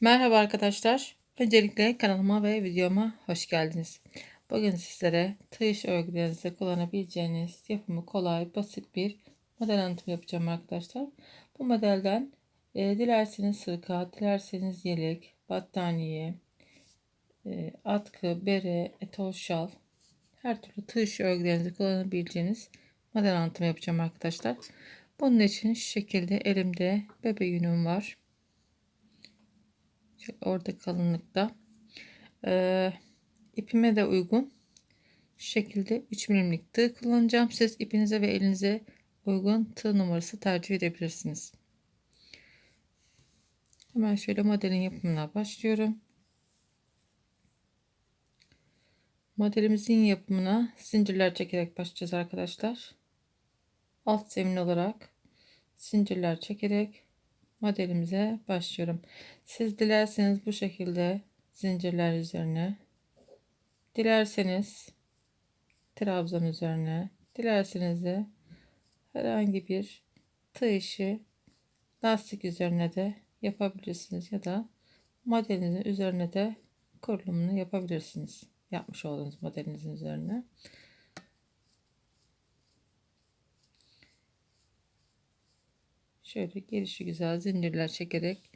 Merhaba arkadaşlar. Öncelikle kanalıma ve videoma hoş geldiniz. Bugün sizlere tığ iş örgülerinizde kullanabileceğiniz yapımı kolay, basit bir model anlatımı yapacağım arkadaşlar. Bu modelden e, dilerseniz sırka, dilerseniz yelek, battaniye, e, atkı, bere, etol şal, her türlü tığ iş örgülerinizde kullanabileceğiniz model anlatımı yapacağım arkadaşlar. Bunun için şu şekilde elimde bebe yünüm var orada kalınlıkta. Ee, ipime de uygun. Şekilde 3 milimlik tığ kullanacağım. Siz ipinize ve elinize uygun tığ numarası tercih edebilirsiniz. Hemen şöyle modelin yapımına başlıyorum. Modelimizin yapımına zincirler çekerek başlayacağız arkadaşlar. Alt zemin olarak zincirler çekerek modelimize başlıyorum. Siz dilerseniz bu şekilde zincirler üzerine dilerseniz trabzan üzerine dilerseniz de herhangi bir tığ işi lastik üzerine de yapabilirsiniz ya da modelinizin üzerine de kurulumunu yapabilirsiniz. Yapmış olduğunuz modelinizin üzerine. Şöyle gelişi güzel zincirler çekerek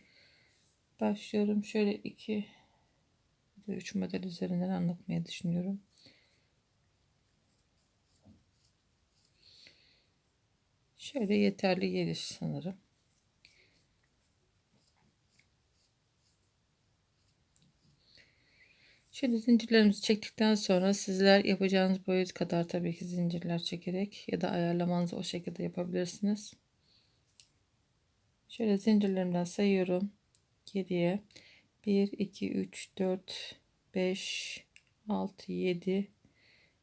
başlıyorum. Şöyle iki üç model üzerinden anlatmaya düşünüyorum. Şöyle yeterli geliş sanırım. Şimdi zincirlerimizi çektikten sonra sizler yapacağınız boyut kadar tabii ki zincirler çekerek ya da ayarlamanızı o şekilde yapabilirsiniz. Şöyle zincirlerimden sayıyorum. Geriye 1, 2, 3, 4, 5, 6, 7,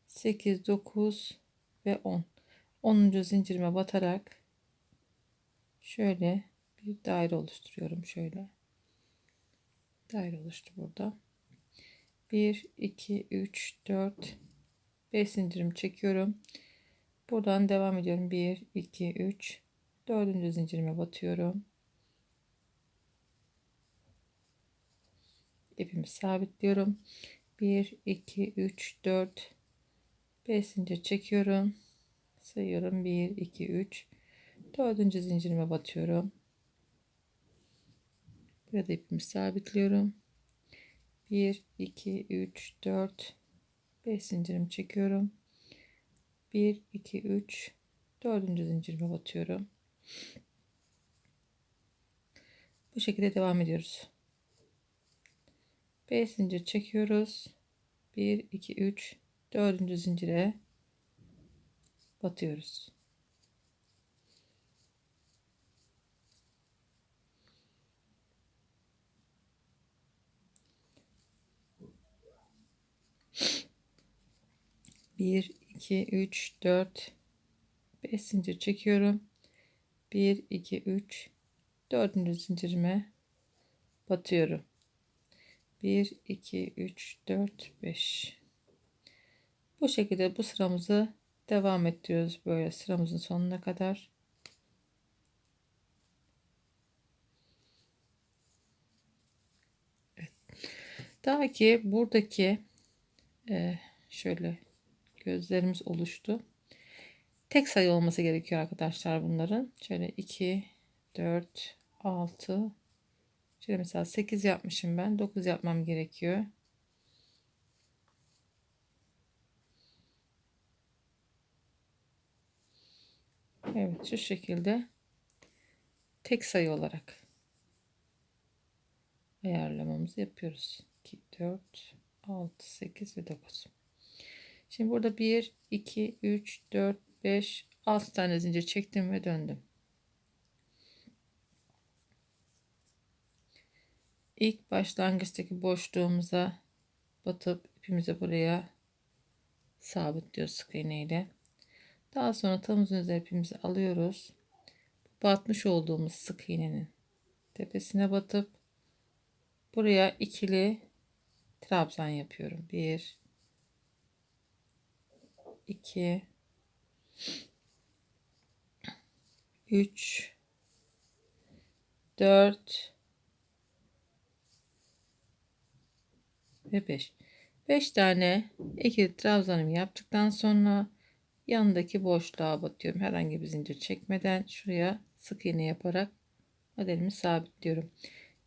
8, 9 ve 10. 10. zincirime batarak şöyle bir daire oluşturuyorum. Şöyle daire oluştu burada. 1, 2, 3, 4, 5 zincirimi çekiyorum. Buradan devam ediyorum. 1, 2, 3, dördüncü zincirime batıyorum. ipimi sabitliyorum. 1 2 3 4 5 zincir çekiyorum. Sayıyorum 1 2 3 dördüncü zincirime batıyorum. Burada ipimi sabitliyorum. 1 2 3 4 5 zincirimi çekiyorum. 1 2 3 dördüncü zincirime batıyorum. Bu şekilde devam ediyoruz. 5 zincir çekiyoruz. 1 2 3 4. zincire batıyoruz. Bir, iki, üç, dört, beş zincir çekiyorum. Bir, iki, üç, dördüncü zincirime batıyorum. 1 2 3 4 5 bu şekilde bu sıramızı devam ettiriyoruz böyle sıramızın sonuna kadar evet. daha ki buradaki e, şöyle gözlerimiz oluştu tek sayı olması gerekiyor arkadaşlar bunların şöyle 2 4 6 Şöyle mesela 8 yapmışım ben. 9 yapmam gerekiyor. Evet şu şekilde tek sayı olarak ayarlamamızı yapıyoruz. 2, 4, 6, 8 ve 9. Şimdi burada 1, 2, 3, 4, 5, 6 tane zincir çektim ve döndüm. ilk başlangıçtaki boşluğumuza batıp ipimizi buraya sabitliyoruz sık iğne ile. Daha sonra tığımızın üzerine ipimizi alıyoruz. Batmış olduğumuz sık iğnenin tepesine batıp buraya ikili trabzan yapıyorum. 1 2 3 4 ve 5. 5 tane ikili trabzanımı yaptıktan sonra yanındaki boşluğa batıyorum. Herhangi bir zincir çekmeden şuraya sık iğne yaparak modelimi sabitliyorum.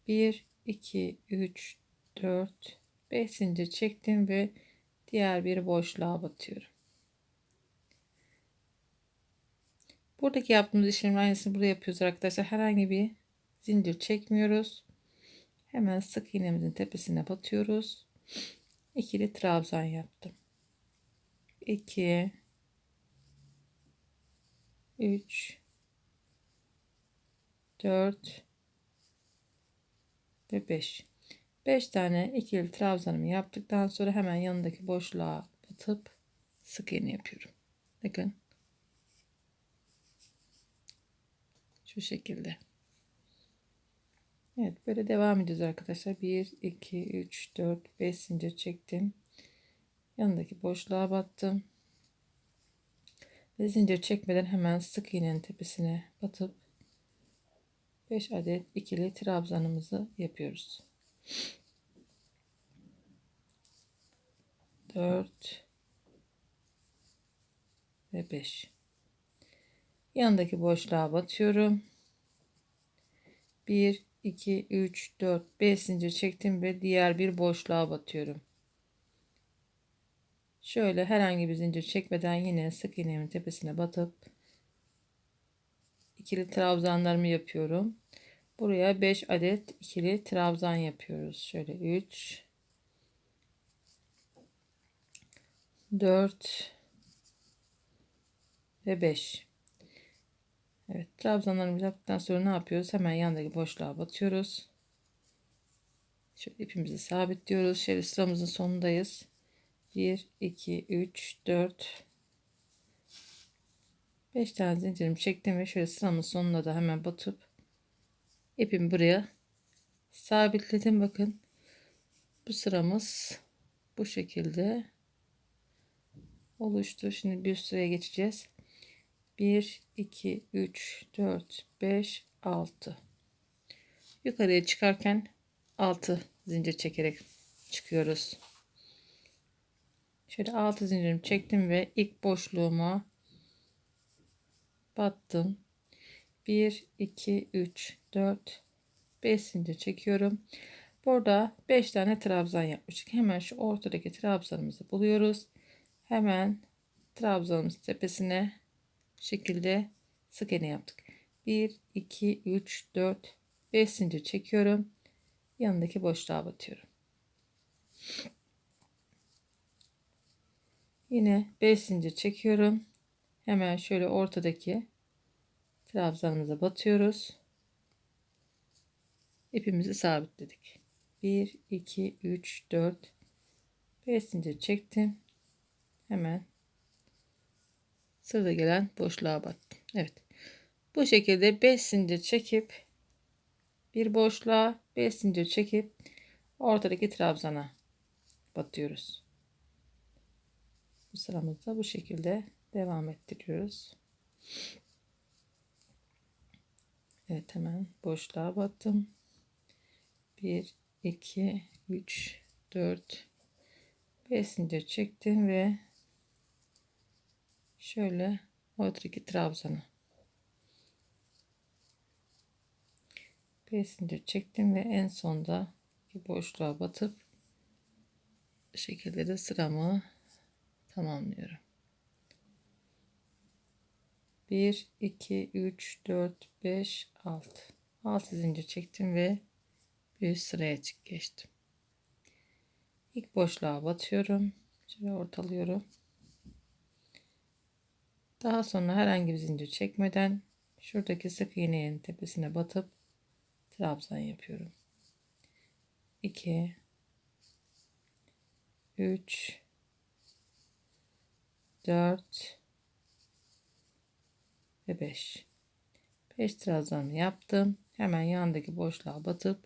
1 2 3 4 5 zincir çektim ve diğer bir boşluğa batıyorum. Buradaki yaptığımız işlemin aynısını burada yapıyoruz arkadaşlar. Herhangi bir zincir çekmiyoruz. Hemen sık iğnemizin tepesine batıyoruz. İkili trabzan yaptım. 2 3 4 ve 5 5 tane ikili trabzanımı yaptıktan sonra hemen yanındaki boşluğa batıp sık iğne yapıyorum. Bakın. Şu şekilde. Evet böyle devam ediyoruz arkadaşlar. 1, 2, 3, 4, 5 zincir çektim. Yanındaki boşluğa battım. Ve zincir çekmeden hemen sık iğnenin tepesine batıp 5 adet ikili trabzanımızı yapıyoruz. 4 ve 5 yanındaki boşluğa batıyorum. 1 2 3 4 5 zincir çektim ve diğer bir boşluğa batıyorum. Şöyle herhangi bir zincir çekmeden yine sık iğnemin tepesine batıp ikili trabzanlarımı yapıyorum. Buraya 5 adet ikili trabzan yapıyoruz. Şöyle 3 4 ve 5. Evet, trabzanlarımızı yaptıktan sonra ne yapıyoruz? Hemen yandaki boşluğa batıyoruz. Şöyle ipimizi sabitliyoruz. Şöyle sıramızın sonundayız. 1 2 3 4 5 tane zincirimi çektim ve şöyle sıramın sonuna da hemen batıp ipimi buraya sabitledim. Bakın bu sıramız bu şekilde oluştu. Şimdi bir sıraya geçeceğiz. 1, 2, 3, 4, 5, 6. Yukarıya çıkarken 6 zincir çekerek çıkıyoruz. Şöyle 6 zincirimi çektim ve ilk boşluğuma battım. 1, 2, 3, 4, 5 zincir çekiyorum. Burada 5 tane trabzan yapmıştık. Hemen şu ortadaki trabzanımızı buluyoruz. Hemen trabzanımız tepesine şekilde sık iğne yaptık. 1 2 3 4 5 zincir çekiyorum. Yanındaki boşluğa batıyorum. Yine 5 zincir çekiyorum. Hemen şöyle ortadaki trabzanımıza batıyoruz. İpimizi sabitledik. 1 2 3 4 5 zincir çektim hemen sırada gelen boşluğa battım. Evet. Bu şekilde 5 zincir çekip bir boşluğa 5 zincir çekip ortadaki trabzana batıyoruz. Bu sıramızda bu şekilde devam ettiriyoruz. Evet hemen boşluğa battım. 1 2 3 4 5 zincir çektim ve şöyle ortadaki trabzanı 5 zincir çektim ve en sonda bir boşluğa batıp şekilde de sıramı tamamlıyorum. 1 2 3 4 5 6 6 zincir çektim ve bir sıraya geçtim. İlk boşluğa batıyorum. Şöyle ortalıyorum. Daha sonra herhangi bir zincir çekmeden şuradaki sık iğnenin tepesine batıp trabzan yapıyorum. 2 3 4 ve 5 5 trabzan yaptım. Hemen yandaki boşluğa batıp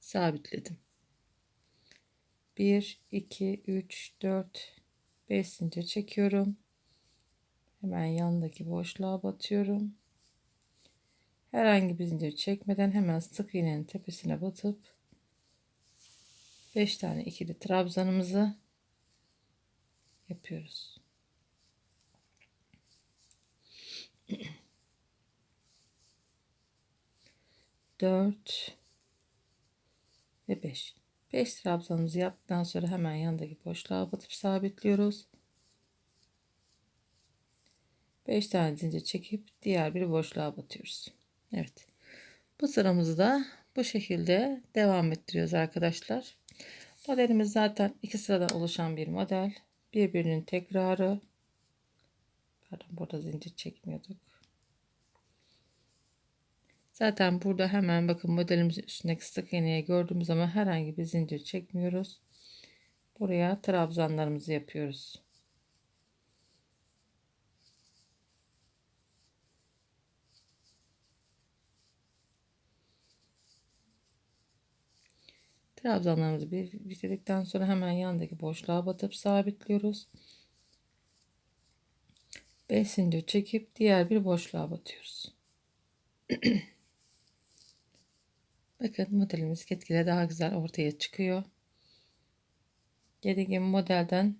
sabitledim. 1 2 3 4 5 zincir çekiyorum. Hemen yanındaki boşluğa batıyorum. Herhangi bir zincir çekmeden hemen sık iğnenin tepesine batıp 5 tane ikili trabzanımızı yapıyoruz. Dört ve beş. Beş trabzanımızı yaptıktan sonra hemen yanındaki boşluğa batıp sabitliyoruz. 5 tane zincir çekip diğer bir boşluğa batıyoruz. Evet. Bu sıramızı da bu şekilde devam ettiriyoruz arkadaşlar. Modelimiz zaten iki sıradan oluşan bir model. Birbirinin tekrarı. Pardon burada zincir çekmiyorduk. Zaten burada hemen bakın modelimizin üstündeki sık iğneye gördüğümüz zaman herhangi bir zincir çekmiyoruz. Buraya trabzanlarımızı yapıyoruz. Trabzanlarımızı bitirdikten sonra hemen yandaki boşluğa batıp sabitliyoruz. 5 zincir çekip diğer bir boşluğa batıyoruz. Bakın modelimiz gitgide daha güzel ortaya çıkıyor. Dediğim modelden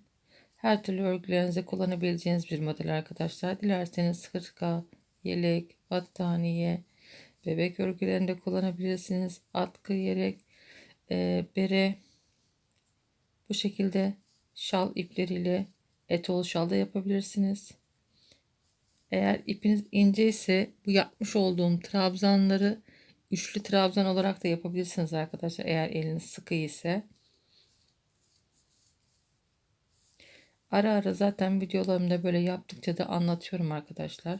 her türlü örgülerinizde kullanabileceğiniz bir model arkadaşlar. Dilerseniz hırka, yelek, battaniye, bebek örgülerinde kullanabilirsiniz. Atkı, yelek, e, bere bu şekilde şal ipleriyle etol şal da yapabilirsiniz. Eğer ipiniz ince ise bu yapmış olduğum trabzanları üçlü trabzan olarak da yapabilirsiniz arkadaşlar. Eğer eliniz sıkı ise. Ara ara zaten videolarımda böyle yaptıkça da anlatıyorum arkadaşlar.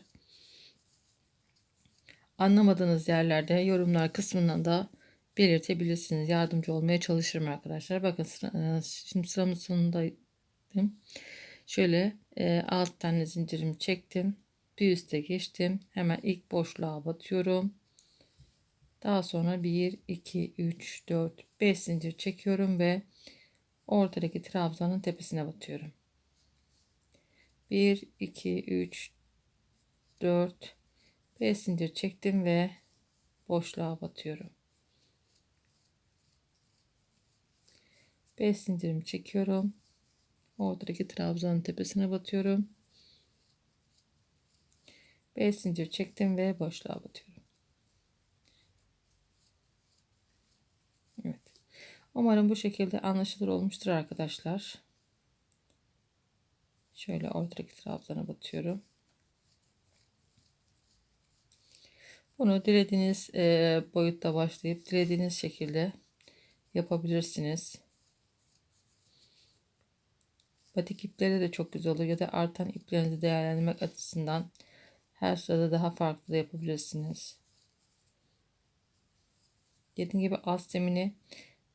Anlamadığınız yerlerde yorumlar kısmından da belirtebilirsiniz. Yardımcı olmaya çalışırım arkadaşlar. Bakın e, şimdi sıramın sonundaydım. Şöyle e, alt tane zincirimi çektim. Bir üste geçtim. Hemen ilk boşluğa batıyorum. Daha sonra 1, 2, 3, 4, 5 zincir çekiyorum ve ortadaki trabzanın tepesine batıyorum. 1, 2, 3, 4, 5 zincir çektim ve boşluğa batıyorum. 5 zincirimi çekiyorum. Ortadaki trabzanın tepesine batıyorum. 5 zincir çektim ve boşluğa batıyorum. Evet. Umarım bu şekilde anlaşılır olmuştur arkadaşlar. Şöyle ortadaki trabzana batıyorum. Bunu dilediğiniz boyutta başlayıp dilediğiniz şekilde yapabilirsiniz. Batik ipleri de çok güzel olur ya da artan iplerinizi değerlendirmek açısından her sırada daha farklı da yapabilirsiniz. Dediğim gibi alt zemini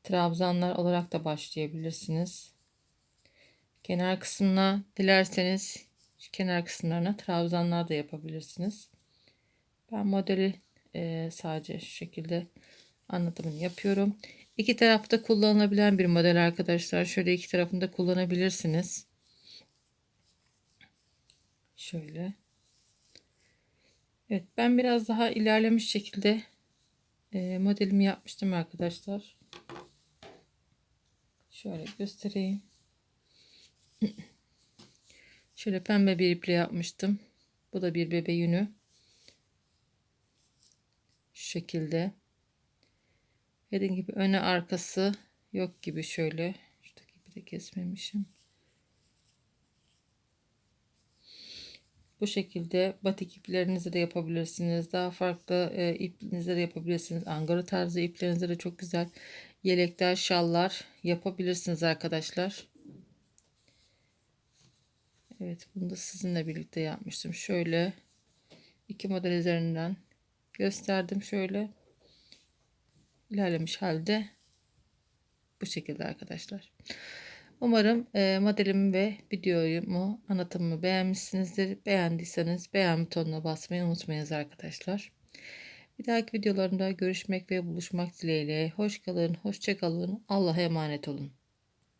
trabzanlar olarak da başlayabilirsiniz. Kenar kısmına dilerseniz kenar kısımlarına trabzanlar da yapabilirsiniz. Ben modeli e, sadece şu şekilde anlatımını yapıyorum. İki tarafta kullanılabilen bir model arkadaşlar. Şöyle iki tarafında kullanabilirsiniz. Şöyle. Evet ben biraz daha ilerlemiş şekilde e, modelimi yapmıştım arkadaşlar. Şöyle göstereyim. Şöyle pembe bir iple yapmıştım. Bu da bir bebe yünü. Şu şekilde. Dediğim gibi öne arkası yok gibi şöyle. Şuradaki ipi de kesmemişim. Bu şekilde batik iplerinizi de yapabilirsiniz. Daha farklı e, ipinizle de yapabilirsiniz. Angora tarzı iplerinizle de çok güzel yelekler, şallar yapabilirsiniz arkadaşlar. Evet bunu da sizinle birlikte yapmıştım. Şöyle iki model üzerinden gösterdim. Şöyle ilerlemiş halde bu şekilde arkadaşlar. Umarım e, modelimi ve videomu anlatımımı beğenmişsinizdir. Beğendiyseniz beğen butonuna basmayı unutmayınız arkadaşlar. Bir dahaki videolarımda görüşmek ve buluşmak dileğiyle. Hoş kalın, hoşça kalın. Allah'a emanet olun.